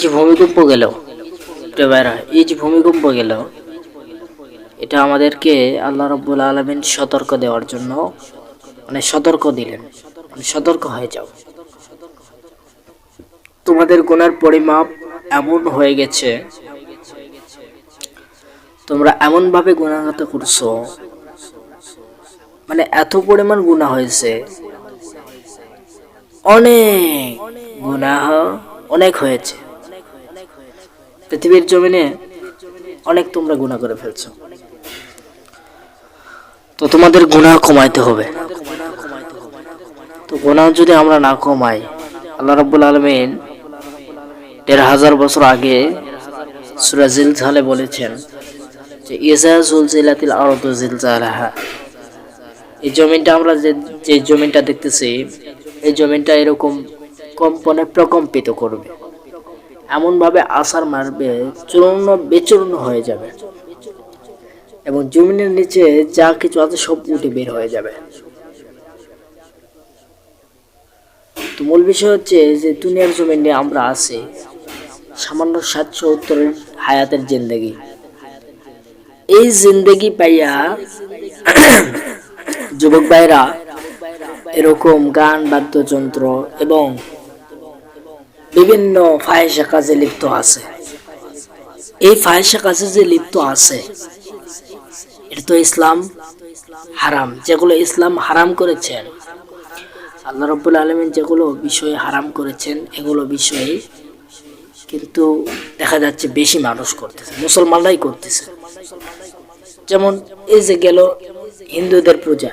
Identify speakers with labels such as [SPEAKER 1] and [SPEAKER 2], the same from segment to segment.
[SPEAKER 1] যে ভূমিকম্প গেল। এই ভূমিকম্প গেল। এটা আমাদেরকে আল্লাহ রব্বুল আলমিন সতর্ক দেওয়ার জন্য মানে সতর্ক দিলেন। মানে সতর্ক হয়ে যাও। তোমাদের গুনার পরিমাপ এমন হয়ে গেছে, তোমরা এমন ভাবে গুণাগত করছ মানে এত পরিমাণ গুণা হয়েছে, অনেক গুনাহ অনেক হয়েছে। পৃথিবীর জমিনে অনেক তোমরা গুণা করে ফেলছো। তো তোমাদের গুণা কমাইতে হবে। তো গুনাহ যদি আমরা না কমাই, আল্লাহ রাব্বুল আলমিন দেড় হাজার বছর আগে সুরাজিল ঝালে বলেছেন যে ইসা জুলজিলাতিল আরদ জিলজালাহা। এই জমিনটা আমরা যে যে জমিনটা দেখতেছি, এই জমিনটা এরকম কম্পনে প্রকম্পিত করবে। এমনভাবে আসার মারবে চূর্ণ বেচূর্ণ হয়ে যাবে। এবং জমিনের নিচে যা কিছু আছে সব উঠে বের হয়ে যাবে। তো মূল বিষয় হচ্ছে যে দুনিয়ার জমিনে আমরা আছি। সামান্য সাতশো উত্তরের হায়াতের জিন্দগি। এই জিন্দগি পাইয়া যুবক ভাইরা, এরকম গান, বাদ্যযন্ত্র এবং বিভিন্ন ফাহেসা কাজে লিপ্ত আছে। এই ফাহেসা কাজে যে লিপ্ত আছে, এটা তো ইসলাম হারাম। যেগুলো ইসলাম হারাম করেছেন, আল্লাহ রব্বুল আলমিন যেগুলো বিষয়ে হারাম করেছেন, এগুলো বিষয়ে কিন্তু দেখা যাচ্ছে বেশি মানুষ করতেছে, মুসলমানরাই করতেছে। যেমন এই যে গেল হিন্দুদের পূজা,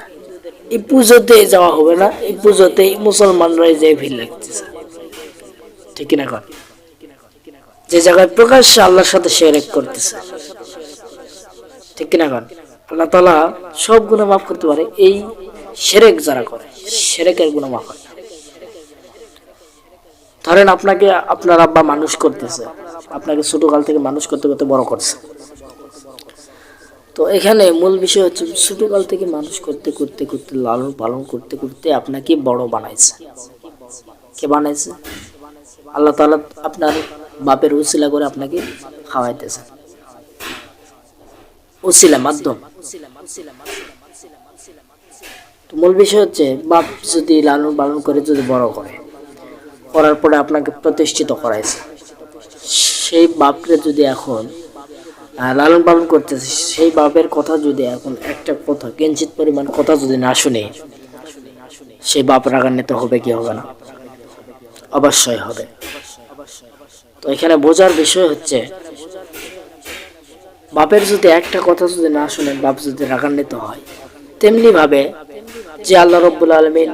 [SPEAKER 1] এই পুজোতে যাওয়া হবে না, এই পুজোতে মুসলমানরাই যে ভিড় লাগতেছে। ঠিক কিনা কর যে জায়গায় প্রকাশ্যে আল্লাহর সাথে শেরেক করতেছে। ঠিক কিনা কর আল্লাহ তালা সব গুণা মাফ করতে পারে, এই সেরেক যারা করে, সেরেকের গুণা মাফ হয়। ধরেন আপনাকে, আপনার আব্বা মানুষ করতেছে, আপনাকে ছোটকাল থেকে মানুষ করতে করতে বড় করছে। তো এখানে মূল বিষয় হচ্ছে, ছোটকাল থেকে মানুষ করতে করতে করতে লালন পালন করতে করতে আপনাকে বড় বানাইছে। কে বানাইছে? আল্লাহ তাআলা আপনার বাপের উসিলা করে আপনাকে খাওয়াইতেছে। উসিলা মাধ্যম। মূল বিষয় হচ্ছে, বাপ যদি লালন পালন করে, যদি বড় করে, করার পরে আপনাকে প্রতিষ্ঠিত করাইছে। সেই বাপরে যদি এখন লালন পালন করতেছে, সেই বাপের কথা যদি এখন একটা কথা, কিঞ্চিত পরিমাণ কথা যদি না শুনে, সেই বাপ রাগান্বিত হবে কি হবে না? অবশ্যই হবে। তো এখানে বোঝার বিষয় হচ্ছে, বাপের যদি একটা কথা যদি না শুনে বাপ যদি রাগান্বিত হয় তেমনি ভাবে যে আল্লাহ রব্বুল আলমিন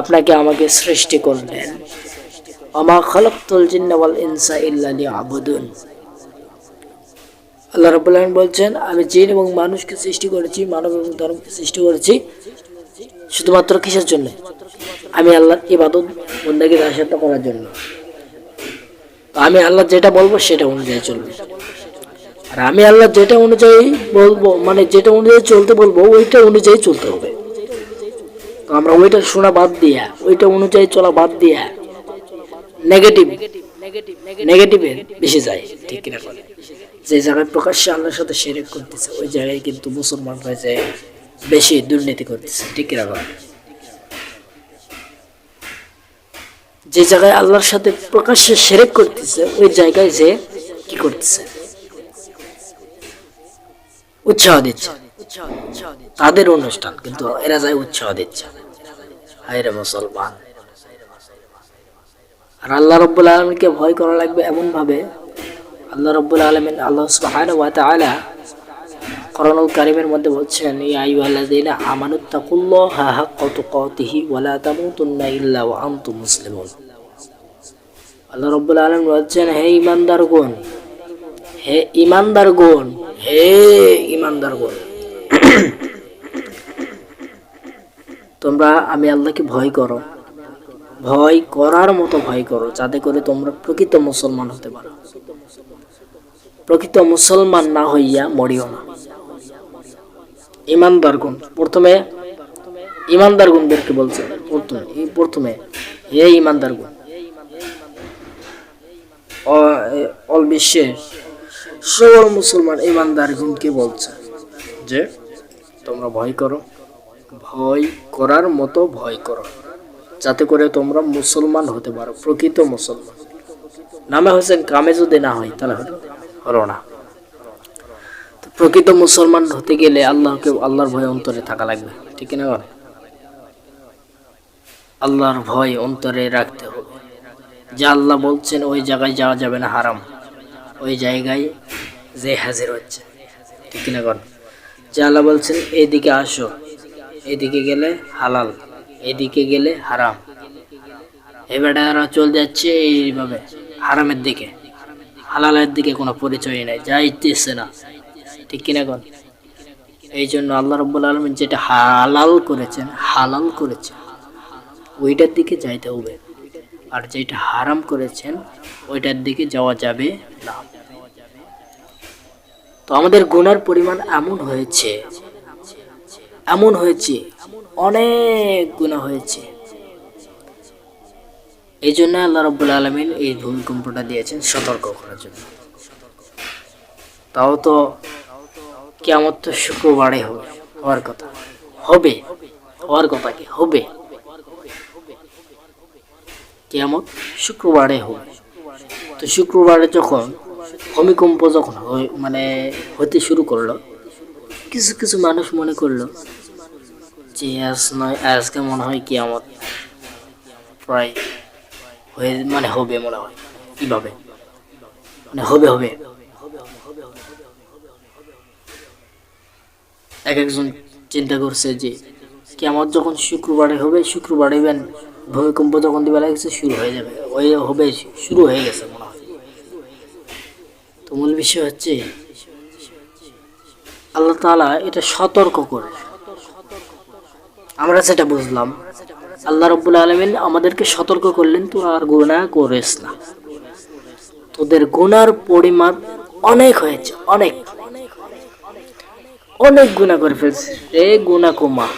[SPEAKER 1] আপনাকে আমাকে সৃষ্টি করলেন আমা খালাকতুল জিন্না ওয়াল ইনসা ইল্লা লিয়াবুদুন। আল্লাহ রাব্বুল আলামিন বলছেন, আমি জিন এবং মানুষকে সৃষ্টি করেছি, মানব এবং ধর্মকে সৃষ্টি করেছি শুধুমাত্র কিসের জন্য? আমি আল্লাহর ইবাদত বন্দাকে দাসত্ব করার জন্য। আমি আল্লাহ যেটা বলব সেটা অনুযায়ী চলবে। আর আমি আল্লাহ যেটা অনুযায়ী বলব মানে যেটা অনুযায়ী চলতে বলব, ওইটা অনুযায়ী চলতে হবে। তো আমরা ওইটা শোনা বাদ দিয়া, ওইটা অনুযায়ী চলা বাদ দিয়া নেগেটিভ নেগেটিভে বেশি যায়, ঠিক কিনা যে জায়গায় প্রকাশ্যে আল্লাহর সাথে সেরেক করতেছে, ওই জায়গায় কিন্তু মুসলমানরা যে বেশি দুর্নীতি করতেছে। ঠিক বলে যে জায়গায় আল্লাহর সাথে প্রকাশ্যে সেরেক করতেছে, ওই জায়গায় যে কি করতেছে? উৎসাহ দিচ্ছে। তাদের অনুষ্ঠান, কিন্তু এরা যায় উৎসাহ দিচ্ছে। হায়রে মুসলমান। আর আল্লাহ রব্বুল আলমীকে ভয় করা লাগবে এমন ভাবে আল্লাহ রব্বুল আলমিন আল্লাহ সুবহানাহু কোরআনুল কারীমের মধ্যে বলছেন তামুতুন্না ইল্লা আল্লাহ বলছেন, হে হে হে তোমরা আমি আল্লাহকে ভয় করো। ভয় করার মতো ভয় করো, যাতে করে তোমরা প্রকৃত মুসলমান হতে পারো। প্রকৃত মুসলমান না হইয়া মরিও না। ইমানদারগুন প্রথমে ইমানদারগুনদেরকে বলছে। প্রথমে প্রথমে, হে ইমানদারগুন অল বিশ্বের সকল মুসলমান ইমানদারগণকে বলছে যে, তোমরা ভয় করো। ভয় করার মতো ভয় করো যাতে করে তোমরা মুসলমান হতে পারো, প্রকৃত মুসলমান। নামে হোসেন কামে যদি না হয়, তাহলে হলো না। প্রকৃত মুসলমান হতে গেলে আল্লাহকে, আল্লাহর ভয় অন্তরে থাকা লাগবে। ঠিক না আল্লাহর ভয় অন্তরে রাখতে হবে। যা আল্লাহ বলছেন, ওই জায়গায় যাওয়া যাবে না, হারাম। ওই জায়গায় যে হাজির হচ্ছে। ঠিক না কর যে আল্লাহ বলছেন এইদিকে আসো। এদিকে গেলে হালাল, এদিকে গেলে হারাম। এবারে এরা চলে যাচ্ছে এইভাবে, হারামের দিকে। হালালের দিকে কোনো পরিচয় নাই, যা ইচ্ছে না। ঠিক কিনা কন? এই জন্য আল্লাহ রব্বুল আলমিন যেটা হালাল করেছেন হালাল করেছেন, ওইটার দিকে যাইতে হবে। আর যেটা হারাম করেছেন, ওইটার দিকে যাওয়া যাবে না। তো আমাদের গুনার পরিমাণ এমন হয়েছে এমন হয়েছে, অনেক গুণা হয়েছে। এই জন্য আল্লাহ রব্বুল আলমিন এই ভূমিকম্পটা দিয়েছেন সতর্ক করার জন্য। তাও তো কেমন তো শুক্রবারে হবে, হওয়ার কথা। হবে, হওয়ার কথা কি? হবে। কেমন শুক্রবারে হবে। তো শুক্রবারে যখন ভূমিকম্প যখন মানে হতে শুরু করল, কিছু কিছু মানুষ মনে করল যে আজ নয়, আজকে মনে হয় কি আমার প্রায় হয়ে মানে হবে মনে হয়। কীভাবে? মানে হবে হবে। এক একজন চিন্তা করছে যে কি আমার যখন শুক্রবারে হবে, শুক্রবারে বেন ভূমিকম্প যখন দিবে লাগছে, শুরু হয়ে যাবে। ওই হবে, শুরু হয়ে গেছে মনে হয়। তো মূল বিষয় হচ্ছে, আল্লাহ তাআলা এটা সতর্ক করে। আমরা সেটা বুঝলাম, আল্লাহ রব্বুল আলমিন আমাদেরকে সতর্ক করলেন, তো আর গুণা করিস না। তোদের গুনার পরিমাণ অনেক হয়েছে, অনেক। অনেক গুণা করে ফেলছে। রে গুণা কুমা।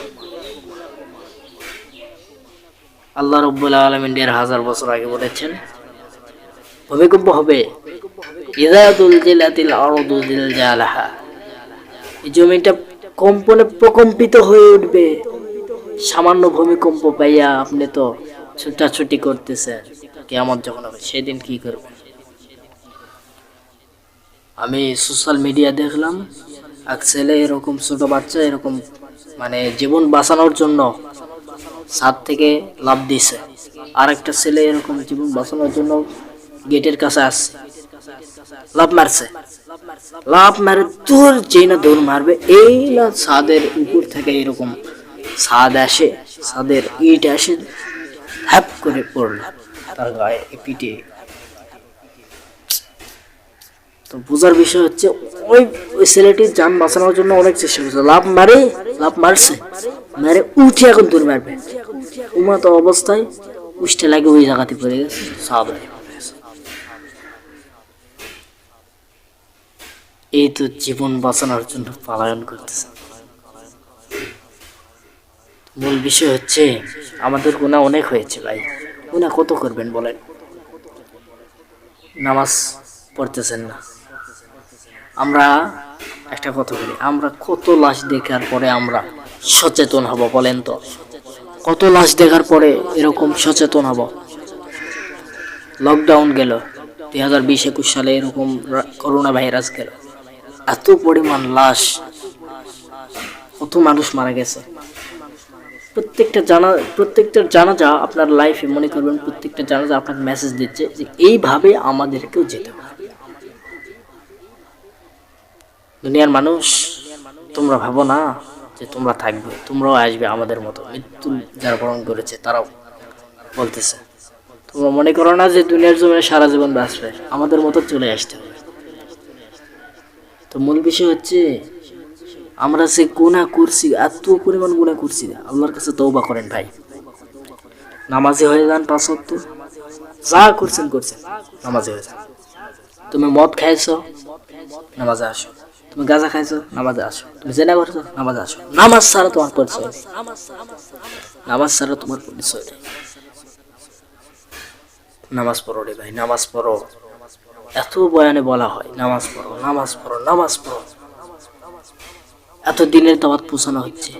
[SPEAKER 1] আল্লাহ রব্বুল আলমিন দেড় হাজার বছর আগে বলেছেন, ভূমিকম্প হবে। এই জমিটা কম্পনে প্রকম্পিত হয়ে উঠবে। সামান্য ভূমিকম্প পাইয়া আপনি তো ছুটাছুটি করতেছেন। কেমন যখন হবে, সেদিন কি করবেন? আমি সোশ্যাল মিডিয়া দেখলাম এক ছেলে এরকম, ছোট বাচ্চা এরকম মানে জীবন বাঁচানোর জন্য ছাদ থেকে লাভ দিছে। আর একটা ছেলে এরকম জীবন বাঁচানোর জন্য গেটের কাছে আসছে। লাভ মারছে। লাভ মারে দূর যেই না দৌড় মারবে এই না ছাদের উপর থেকে এরকম ছাদ আসে, ছাদের ইট আসে, হ্যাপ করে পড়ল। তার গায়ে পিঠে তো বোঝার বিষয় হচ্ছে ওই ওই ছেলেটির যান বাঁচানোর জন্য অনেক চেষ্টা করছে। লাভ মারে লাভ মারছে, মারে, উঠে এখন দূর মারবে। উমাত অবস্থায় উষ্ঠে লাগে ওই জায়গাতে পড়ে গেছে। সাদা এই তো জীবন বাঁচানোর জন্য পালায়ন করতেছে। মূল বিষয় হচ্ছে, আমাদের গুণা অনেক হয়েছে ভাই। গুণা কত করবেন বলেন? নামাজ পড়তেছেন না। আমরা একটা কথা বলি, আমরা কত লাশ দেখার পরে আমরা সচেতন হব বলেন তো? কত লাশ দেখার পরে এরকম সচেতন হব? লকডাউন গেল, দুই হাজার বিশ একুশ সালে এরকম করোনা ভাইরাস গেল। এত পরিমাণ লাশ, কত মানুষ মারা গেছে। প্রত্যেকটা জানা প্রত্যেকটা জানাজা আপনার লাইফে মনে করবেন, প্রত্যেকটা জানাজা আপনাকে মেসেজ দিচ্ছে যে এইভাবে আমাদেরকেও যেতে হবে। দুনিয়ার মানুষ, তোমরা ভাবো না যে তোমরা থাকবে, তোমরাও আসবে আমাদের মতো। মৃত্যু যারা বরণ করেছে, তারাও বলতেছে, তোমরা মনে করো না যে দুনিয়ার জমিনে সারা জীবন বাঁচবে? আমাদের মতো চলে আসতে হবে। তো মূল বিষয় হচ্ছে, আমরা যে গুণা করছি, এত পরিমাণ গুণা করছি আল্লাহর কাছে তৌবা করেন ভাই। নামাজি হয়ে যান পাঁচ ওয়াক্ত। যা করছেন করছেন। নামাজি হয়ে যান। তুমি মদ খাইছো, নামাজে আসো। তুমি গাঁজা খাইছো, নামাজে আসো। তুমি জেনা করছ, নামাজে আসো। নামাজ ছাড়া তোমার পরিচয় নামাজ ছাড়া তোমার পরিচয় নামাজ পড়ো রে ভাই, নামাজ পড়ো। এত বয়ানে বলা হয়, নামাজ পড়ো নামাজ পড়ো নামাজ পড়ো। এত দিনের দাওয়াত পৌঁছানো হচ্ছে।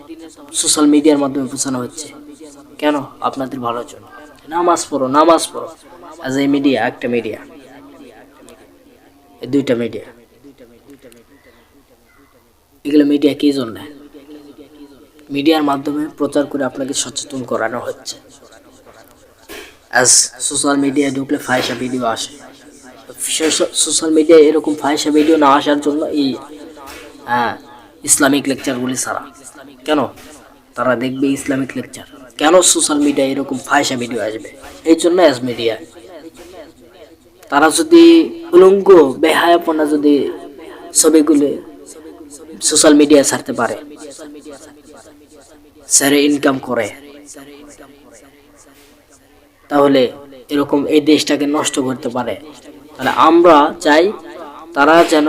[SPEAKER 1] সোশ্যাল মিডিয়ার মাধ্যমে পৌঁছানো হচ্ছে। কেন? আপনাদের ভালোর জন্য। নামাজ পড়ো নামাজ পড়ো। অ্যাজ এ মিডিয়া একটা মিডিয়া দুইটা মিডিয়া এগুলো মিডিয়া কী জন্য? মিডিয়ার মাধ্যমে প্রচার করে আপনাকে সচেতন করানো হচ্ছে। অ্যাজ সোশ্যাল মিডিয়ায় ঢুকলে ফায়সা ভিডিও আসে। সোশ্যাল মিডিয়ায় এরকম ফায়সা ভিডিও না আসার জন্য এই হ্যাঁ ইসলামিক লেকচারগুলি ছাড়া। কেন? তারা দেখবে ইসলামিক লেকচার। কেন সোশ্যাল মিডিয়ায় এরকম ফায়সা ভিডিও আসবে? এই জন্য অ্যাজ মিডিয়া তারা যদি উলঙ্গ, বেহায়াপনা যদি ছবিগুলি সোশ্যাল মিডিয়ায় ছাড়তে পারে। স্যারে ইনকাম করে। তাহলে এরকম এই দেশটাকে নষ্ট করতে পারে। তাহলে আমরা চাই তারা যেন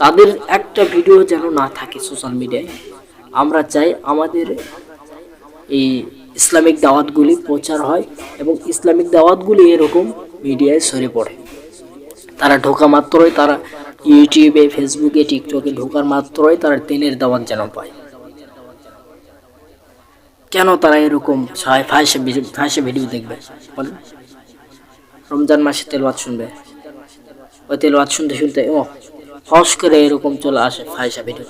[SPEAKER 1] তাদের একটা ভিডিও যেন না থাকে সোশ্যাল মিডিয়ায় আমরা চাই আমাদের এই ইসলামিক দাওয়াতগুলি প্রচার হয় এবং ইসলামিক দাওয়াতগুলি এরকম মিডিয়ায় সরে পড়ে। তারা ঢোকা মাত্রই তারা ইউটিউবে, ফেসবুকে, টিকটকে ঢোকার মাত্রই তারা দিনের দাওয়াত যেন পায়। কেন তারা এরকম ফাঁসে ফাঁসে ভিডিও দেখবে? বলেন। রমজান মাসে তেলওয়াত শুনবে। ওই তেলওয়াত শুনতে শুনতে, ও ফস করে এরকম চলে আসে ফায়সা ভিডিও।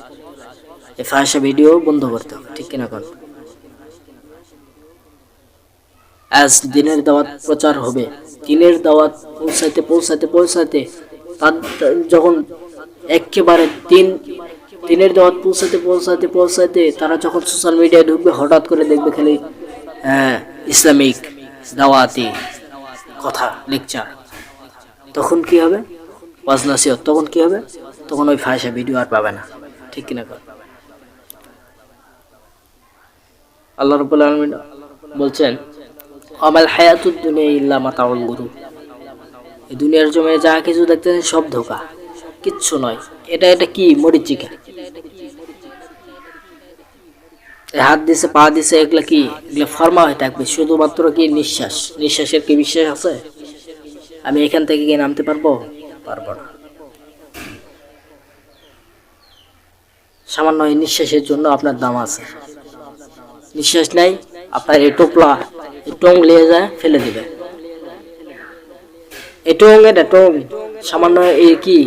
[SPEAKER 1] এই ফায়সা ভিডিও বন্ধ করতে হবে, ঠিক কিনা কোন? অ্যাজ দিনের দাওয়াত প্রচার হবে। দিনের দাওয়াত পৌঁছাতে পৌঁছাতে পৌঁছাতে যখন একেবারে দিন দিনের দাওয়াত পৌঁছাতে পৌঁছাতে পৌঁছাতে তারা যখন সোশ্যাল মিডিয়ায় ঢুকবে হঠাৎ করে দেখবে খালি হ্যাঁ, ইসলামিক দাওয়াতি কথা লেকচার তখন কি হবে? ওয়াজ তখন কি হবে? তখন ওই ফায়সা ভিডিও আর পাবে না। ঠিক কিনা কর আল্লাহ রবুল আলমিন বলছেন আমাল হায়াতুদ দুনিয়া ইল্লা মাতাউল গুরু এই দুনিয়ার জমে যা কিছু দেখতেছেন সব ধোকা। কিচ্ছু নয়। এটা এটা কি? মরিচিকা হাত দিছে, পা দিছে, এগুলা কি? এগুলা ফর্মা হয়ে থাকবে। শুধুমাত্র কি নিঃশ্বাস? নিঃশ্বাসের কি বিশ্বাস আছে? আমি এখান থেকে গিয়ে নামতে পারব? পারব না। সামান্য নিঃশ্বাসের জন্য আপনার দাম আছে। নিঃশ্বাস নাই আপনার এই টোপলা, এই টং যায়, ফেলে দিবে। এটা টং সামান্য এই কি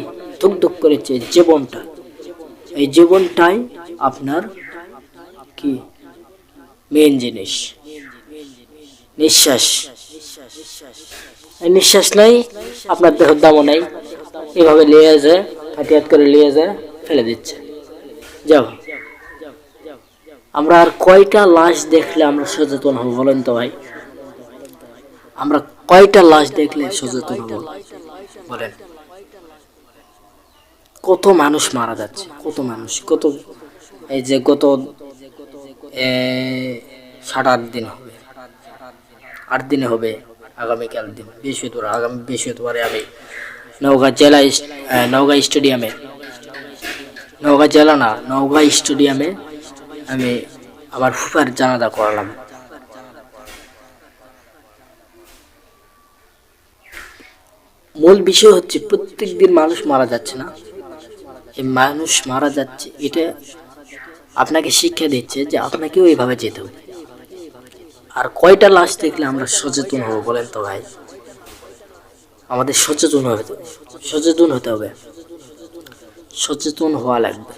[SPEAKER 1] ধুক ধুক করেছে জীবনটা। এই জীবনটাই আপনার কি মেন জিনিস। নিঃশ্বাস। এই নিঃশ্বাস নাই, আপনার দেহের দামও নাই। এভাবে লিয়ে যায় হাতিয়াত করে লিয়ে যায় ফেলে দিচ্ছে। যাও। আমরা আর কয়টা লাশ দেখলে আমরা সচেতন হব বলেন তো ভাই? আমরা কয়টা লাশ দেখলে সচেতন বলেন। কত মানুষ মারা যাচ্ছে, কত মানুষ, কত, এই যে গত সাত আট দিন হবে, আট দিনে হবে আগামীকাল দিন, বৃহস্পতিবার, আগামী বৃহস্পতিবারে আমি নওগাঁ জেলা নওগাঁ স্টেডিয়ামে, নওগাঁ জেলা না, নওগাঁ স্টেডিয়ামে আমি আমার ফুফার জানাজা করালাম। মূল বিষয় হচ্ছে প্রত্যেক দিন মানুষ মারা যাচ্ছে না। এই মানুষ মারা যাচ্ছে, এটা আপনাকে শিক্ষা দিচ্ছে যে আপনাকেও এইভাবে যেতে হবে। আর কয়টা লাশ দেখলে আমরা সচেতন হব বলেন তো ভাই? আমাদের সচেতন হবে, সচেতন হতে হবে। সচেতন হওয়া লাগবে।